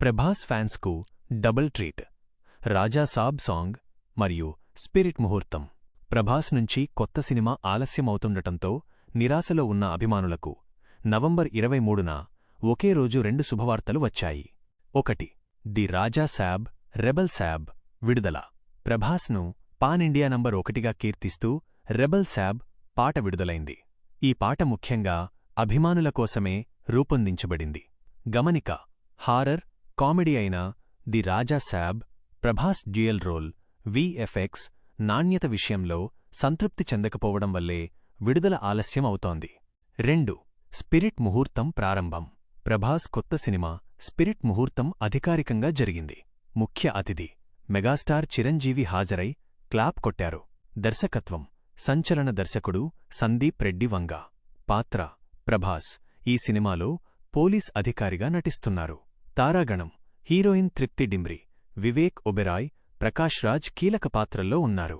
Prabhas ఫ్యాన్స్కు double treat Raja Saab song మరియు Spirit ముహూర్తం. ప్రభాస్ నుంచి కొత్త సినిమా ఆలస్యమవుతుండటంతో నిరాశలో ఉన్న అభిమానులకు నవంబర్ ఇరవై మూడున ఒకే రోజు రెండు శుభవార్తలు వచ్చాయి. ఒకటి ది రాజా శాబ్ రెబల్ శాబ్ విడుదల. ప్రభాస్ను పాన్ ఇండియా నంబర్ ఒకటిగా కీర్తిస్తూ రెబల్ శాబ్ పాట విడుదలైంది. ఈ పాట ముఖ్యంగా అభిమానుల కోసమే రూపొందించబడింది. గమనిక హారర్ కామెడీ అయిన the Raja Saab Prabhas dual role VFX నాణ్యత విషయంలో సంతృప్తి చెందకపోవడం వల్లే విడుదల ఆలస్యం అవుతోంది. రెండు స్పిరిట్ ముహూర్తం ప్రారంభం. ప్రభాస్ కొత్త సినిమా స్పిరిట్ ముహూర్తం అధికారికంగా జరిగింది. ముఖ్య అతిథి మెగాస్టార్ చిరంజీవి హాజరై క్లాప్ కొట్టారు. దర్శకత్వం సంచలన దర్శకుడు సందీప్ రెడ్డి వంగా. పాత్ర ప్రభాస్ ఈ సినిమాలో పోలీస్ అధికారిగా నటిస్తున్నారు. తారాగణం హీరోయిన్ తృప్తి డింబ్రి వివేక్ ఒబెరాయ్ ప్రకాష్ రాజ్ కీలక పాత్రల్లో ఉన్నారు.